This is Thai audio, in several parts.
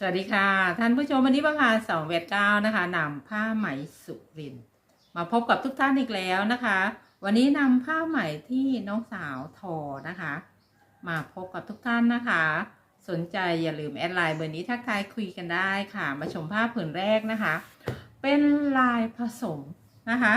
สวัสดีค่ะ ท่านผู้ชมวันนี้ประพาสองเวทเก้านะคะนำผ้าไหมสุริน มาพบกับทุกท่านอีกแล้วนะคะ วันนี้นำผ้าไหมที่น้องสาวทอนะคะ มาพบกับทุกท่านนะคะ สนใจอย่าลืมแอดไลน์เบอร์นี้ทักทายคุยกันได้ค่ะ มาชมผ้าผืนแรกนะคะ เป็นลายผสมนะคะ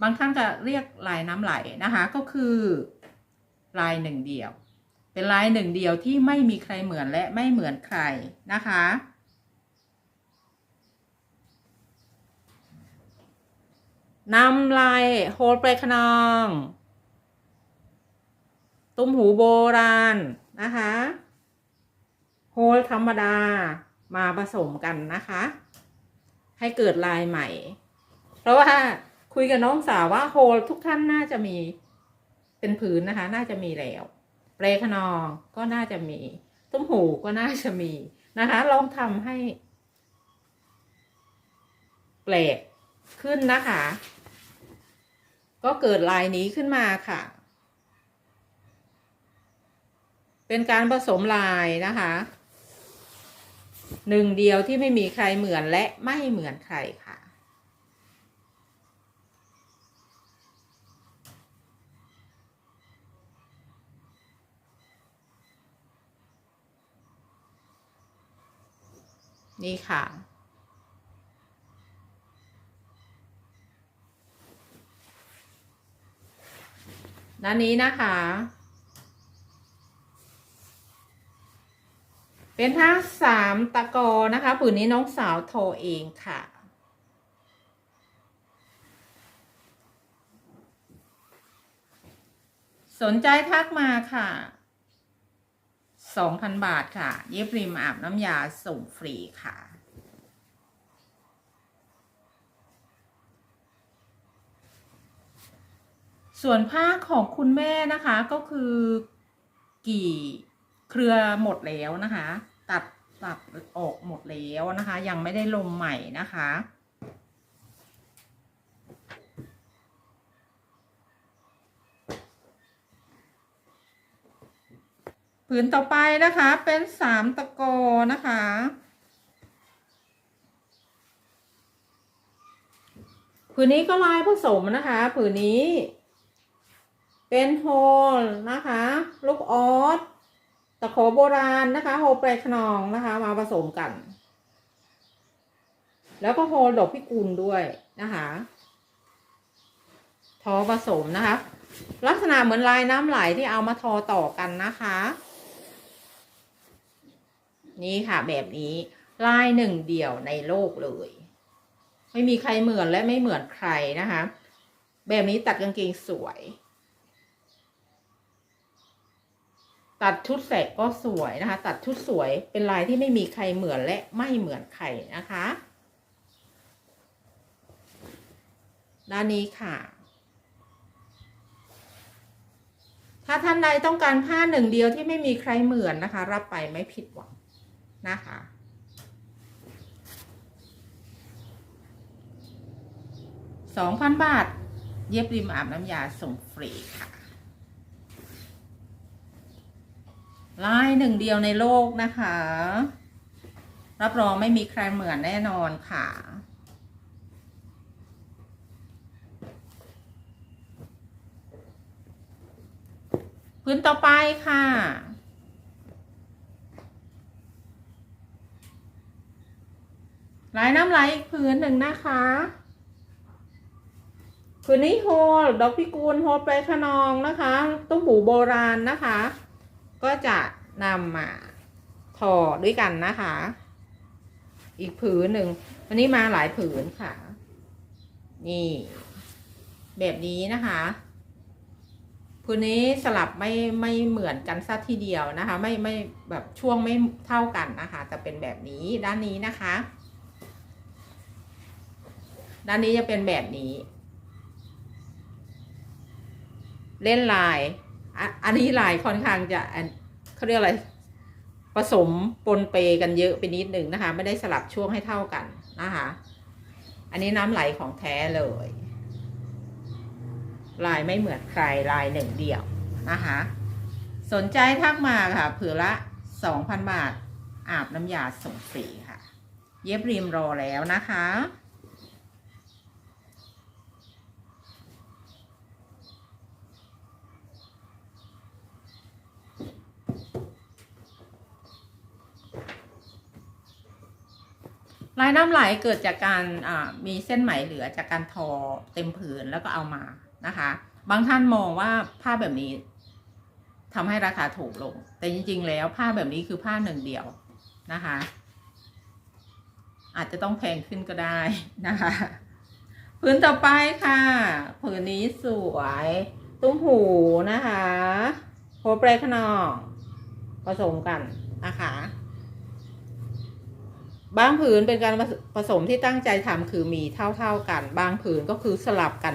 บางท่านจะเรียกลายน้ำไหลนะคะก็คือ ลายหนึ่งเดียว เป็นลายหนึ่งเดียวที่ไม่มีใครเหมือนและไม่เหมือนใครนะคะ นำลายโฮลเปรคนอง ตุ้มหูโบราณนะคะ โฮลธรรมดามาผสมกันนะคะ ให้เกิดลายใหม่ เพราะว่าคุยกับน้องสาวว่าโฮลทุกท่านน่าจะมีเป็นผืนนะคะ น่าจะมีแล้ว เปรขนองก็น่าจะมีตุ้มหูก็น่าจะมีนะคะ ลองทำให้แปลกขึ้นนะคะ ก็เกิดลายนี้ขึ้นมาค่ะ เป็นการผสมลายนะคะหนึ่งเดียวที่ไม่มีใครเหมือนและไม่เหมือนใครค่ะ นี่ค่ะ ด้านนี้นะคะ เป็นผ้าสามตะกอนะคะผืนนี้น้องสาวโทรเองค่ะสนใจทักมาค่ะ 2,000 บาทค่ะ เย็บริมอาบน้ำยาส่งฟรีค่ะ ส่วนผ้าของคุณแม่นะคะก็คือกี่เครือหมดแล้วนะคะ ตัดตัดออกหมดแล้วนะคะ ยังไม่ได้ลงใหม่นะคะ ผืนต่อไปนะคะเป็นสามตะกอนะคะ ผืนนี้ก็ลายผสมนะคะ ผืนนี้ เป็นโฮลนะคะ ลูกออสตะขอโบราณนะคะ โฮแปรขนองนะคะ มาผสมกัน แล้วก็โฮลดอกพิกุลด้วยนะคะทอผสมนะคะ ลักษณะเหมือนลายน้ำไหลที่เอามาทอต่อกันนะคะ นี่ค่ะแบบนี้ลายหนึ่งเดียวในโลกเลย ไม่มีใครเหมือนและไม่เหมือนใครนะคะ แบบนี้ตัดกางเกงสวย ตัดชุดแสกก็สวยนะคะ ตัดชุดสวยเป็นลายที่ไม่มีใครเหมือนและไม่เหมือนใครนะคะ ด้านนี้ค่ะถ้าท่านใดต้องการผ้าหนึ่งเดียวที่ไม่มีใครเหมือนนะคะ รับไปไม่ผิดหวัง นะคะ สองพันบาท เย็บริมอาบน้ำยาส่งฟรีค่ะ ลายหนึ่งเดียวในโลกนะคะ รับรองไม่มีใครเหมือนแน่นอนค่ะพื้นต่อไปค่ะ ลายน้ำไหลอีกพื้นหนึ่งนะคะพื้นนี้โฮลดอกพิกุลโฮลแปขนองนะคะตุ้มหูโบราณนะคะ ก็จะนำมาทอด้วยกันนะคะ อีกผืนหนึ่งวันนี้มาหลายผืนค่ะ นี่ แบบนี้นะคะผืนนี้สลับไม่ไม่เหมือนกันสักทีเดียวนะคะ ไม่ไม่แบบช่วงไม่เท่ากันนะคะแต่เป็นแบบนี้ด้านนี้นะคะ ด้านนี้จะเป็นแบบนี้ เล่นลายอ,อันนี้ลายค่อนข้างจะเขาเรียกอะไรผสมปนเปกันเยอะไปนิดหนึ่งนะคะ ไม่ได้สลับช่วงให้เท่ากันนะคะ อันนี้น้ำไหลของแท้เลย ลายไม่เหมือนใครลายหนึ่งเดียวนะคะ สนใจทักมาค่ะเผื่อละสองพันบาท อาบน้ำยาส่งฟรีค่ะ เย็บริมรอแล้วนะคะ ลายน้ำไหลเกิดจากการมีเส้นไหมเหลือจากการทอเต็มผืนแล้วก็เอามานะคะ บางท่านมองว่าผ้าแบบนี้ทำให้ราคาถูกลง แต่จริง ๆ แล้วผ้าแบบนี้คือผ้าหนึ่งเดียวนะคะ อาจจะต้องแพงขึ้นก็ได้นะคะผืนต่อไปค่ะผืนนี้สวย ตุ้มหูนะคะโคเปรขนองผสมกันนะคะ บางผืนเป็นการผสมที่ตั้งใจทำคือมีเท่าๆกัน บางผืนก็คือสลับกัน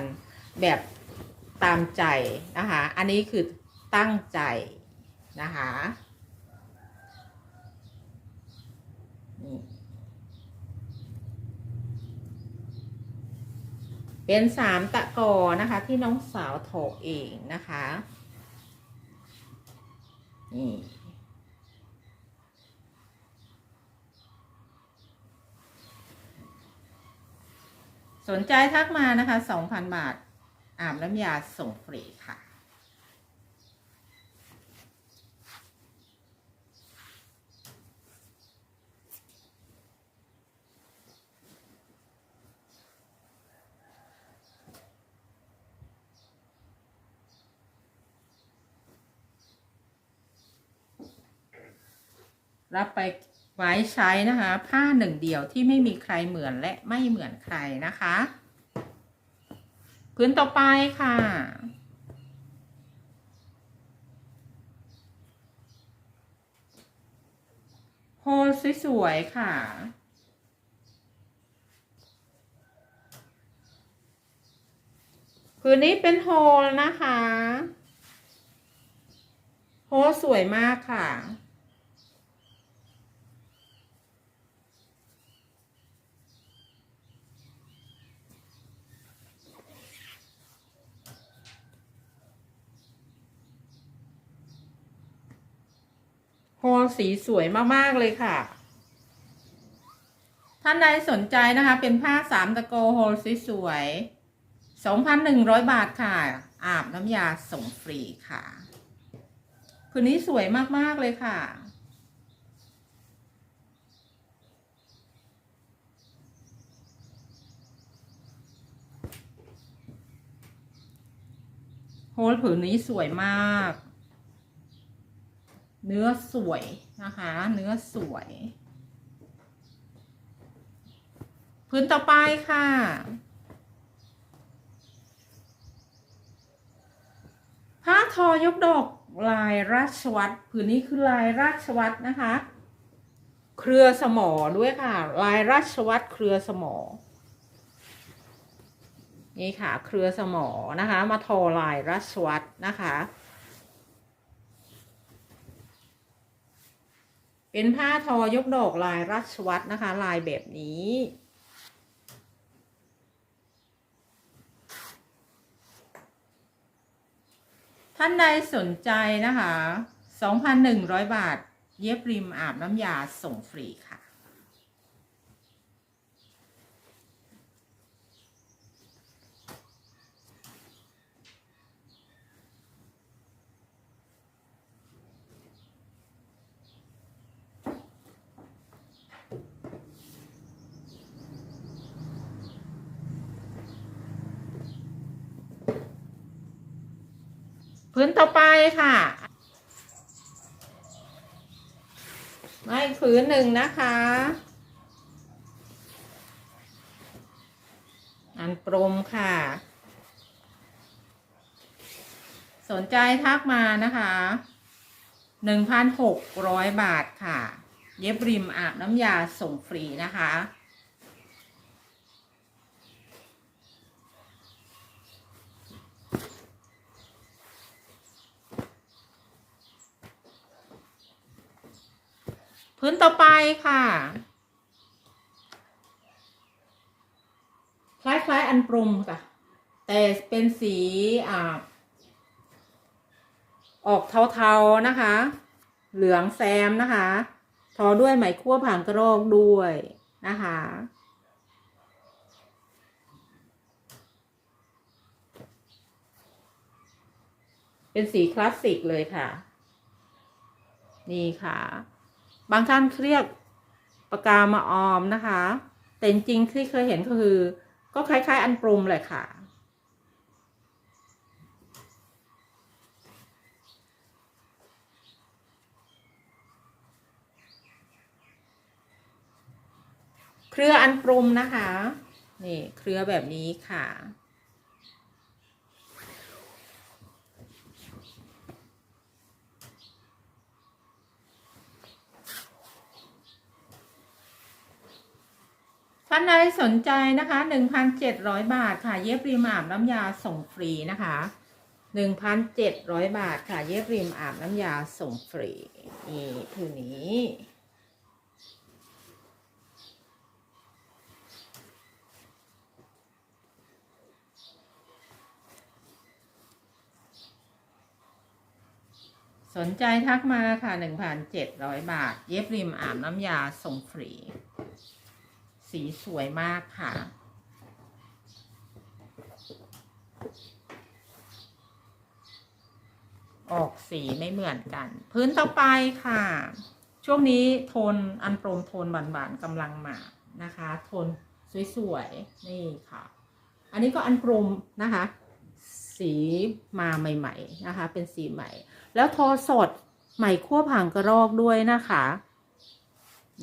แบบตามใจนะคะอันนี้คือตั้งใจนะคะเป็นสามตะกอนะคะที่น้องสาวโถเองนะคะนี่ สนใจทักมานะคะ 2,000 บาท อาบน้ำยาส่งฟรีค่ะ รับไป ไว้ใช้นะคะ ผ้าหนึ่งเดียวที่ไม่มีใครเหมือนและไม่เหมือนใครนะคะพื้นต่อไปค่ะ โฮลสวยๆค่ะ พื้นนี้เป็นโฮลนะคะ โฮลสวยมากค่ะ สีสวยมากๆเลยค่ะ ท่านใดสนใจนะคะ เป็นผ้าสามตะโกโฮลสวยๆ2,100 บาทค่ะ อาบน้ำยาส่งฟรีค่ะคืนนี้สวยมากๆเลยค่ะโฮลผืนนี้สวยมาก เนื้อสวยนะคะ เนื้อสวย พื้นต่อไปค่ะ ผ้าทอยกดอกลายราชวัตรผืนนี้คือลายราชวัตรนะคะ เครือสมอด้วยค่ะ ลายราชวัตรเครือสมอ นี่ค่ะ เครือสมอนะคะ มาทอลายราชวัตรนะคะ เป็นผ้าทอยกดอกลายรัชวัตรนะคะ ลายแบบนี้ ท่านใดสนใจนะคะ 2,100 บาท เย็บริมอาบน้ำยาส่งฟรีค่ะ พื้นต่อไปค่ะมาอีกพื้นหนึ่งนะคะ อันปรมค่ะ สนใจทักมานะคะหนึ่งพันหกร้อยบาทค่ะ เย็บริมอาบน้ำยาส่งฟรีนะคะ พื้นต่อไปค่ะ คล้ายๆอันปรุงค่ะ แต่เป็นสีอ่าออกเทาๆนะคะ เหลืองแซมนะคะ ทอด้วยไหมคั่วผางกระโรกด้วยนะคะเป็นสีคลาสสิกเลยค่ะ นี่ค่ะ บางท่านเรียกปากกามาออมนะคะ แต่จริงที่เคยเห็นก็คือ ก็คล้าย ๆ อันปรุมเลยค่ะ เครืออันปรุมนะคะ นี่เครือแบบนี้ค่ะ ท่านใดสนใจนะคะ 1,700 บาทค่ะ เย็บริมอาบน้ำยาส่งฟรีนะคะ 1,700 บาทค่ะ เย็บริมอาบน้ำยาส่งฟรีนี่ผืนนี้สนใจทักมาค่ะ 1,700 บาท เย็บริมอาบน้ำยาส่งฟรี สีสวยมากค่ะ ออกสีไม่เหมือนกัน พื้นต่อไปค่ะ ช่วงนี้โทนอันโปรมโทนหวานๆกำลังมานะคะ โทนสวยๆ นี่ค่ะ อันนี้ก็อันโปรมนะคะ สีมาใหม่ ๆ นะคะ เป็นสีใหม่ แล้วทอสดใหม่คั่วผางกระรอกด้วยนะคะ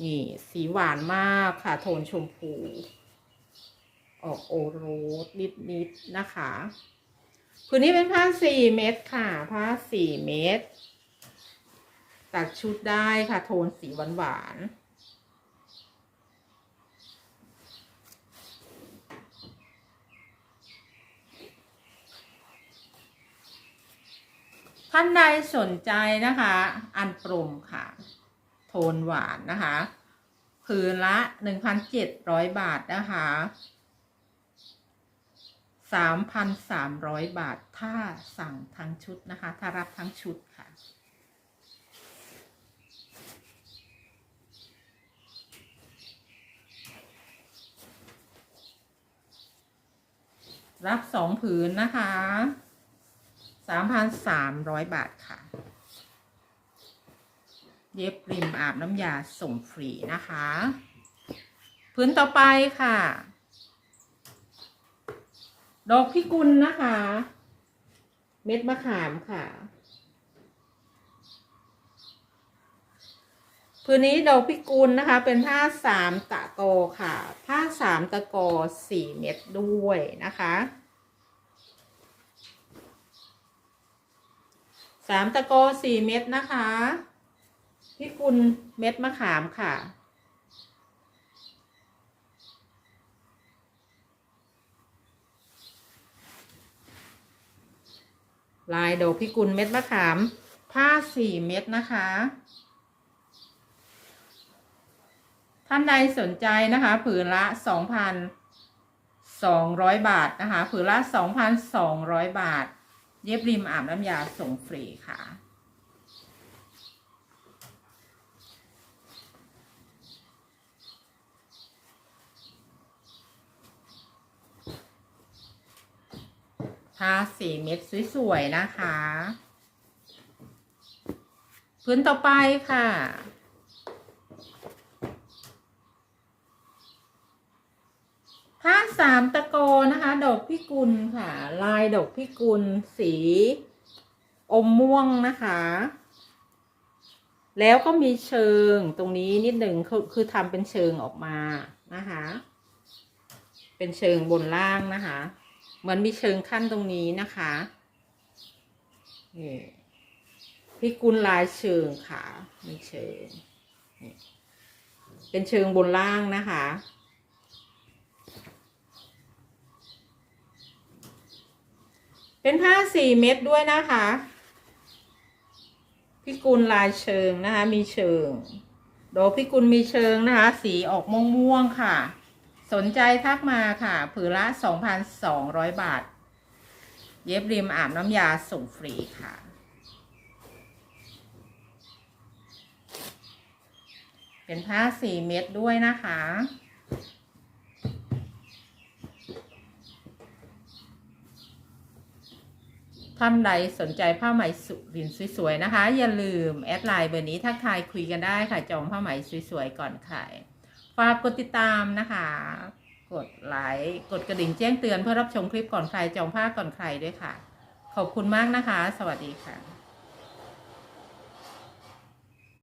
นี่สีหวานมากค่ะโทนชมพู ออกโอโรสนิดๆนะคะคืนนี้เป็นผ้าสี่เม็ดค่ะ ผ้าสี่เม็ดตัดชุดได้ค่ะ โทนสีหวานๆท่านใดสนใจนะคะ อันปรุงค่ะ โทนหวานนะคะผืนละ1,700บาทนะคะ3,300บาทถ้าสั่งทั้งชุดนะคะ ถ้ารับทั้งชุดค่ะ รับสองผืนนะคะ3,300บาทค่ะ เย็บริมอาบน้ำยาส่งฟรีนะคะ พื้นต่อไปค่ะ ดอกพิกุลนะคะ เม็ดมะขามค่ะ พื้นนี้ดอกพิกุลนะคะ เป็นผ้าสามตะโกอค่ะ ผ้าสามตะโกอสี่เม็ดด้วยนะคะสามตะโกอสี่เม็ดนะคะ พิกุลเม็ดมะขามค่ะ ลายดอกพิกุลเม็ดมะขาม ผ้าสี่เม็ดนะคะ ท่านใดสนใจนะคะ ผืนละสองพันสองร้อยบาทนะคะ ผืนละสองพันสองร้อยบาท เย็บริมอาบน้ำยาส่งฟรีค่ะ ผ้าสี่เม็ดสวยๆนะคะ พื้นต่อไปค่ะผ้าสามตะโกนะคะ ดอกพิกุลค่ะ ลายดอกพิกุลสีอมม่วงนะคะ แล้วก็มีเชิงตรงนี้นิดหนึ่งคือคือทำเป็นเชิงออกมานะคะ เป็นเชิงบนล่างนะคะ เหมือนมีเชิงขั้นตรงนี้นะคะนี่พิกุลลายเชิงค่ะมีเชิง เป็นเชิงบนล่างนะคะเป็นผ้าสี่เม็ดด้วยนะคะพิกุลลายเชิงนะคะ มีเชิงดอกพิกุลมีเชิงนะคะ สีออกม่วงๆค่ะ สนใจทักมาค่ะ ผืนละ 2,200 บาท เย็บริมอาบน้ำยาส่งฟรีค่ะ เป็นผ้าสี่เม็ดด้วยนะคะ ท่านใดสนใจผ้าไหมสุรินสวยๆนะคะ อย่าลืม แอดไลน์เบอร์นี้ทักทายคุยกันได้ค่ะ จองผ้าไหมสวยๆก่อนขาย ฝากกดติดตามนะคะ กดไลค์กดกระดิ่งแจ้งเตือนเพื่อรับชมคลิปก่อนใครจองผ้าก่อนใครด้วยค่ะ ขอบคุณมากนะคะ สวัสดีค่ะ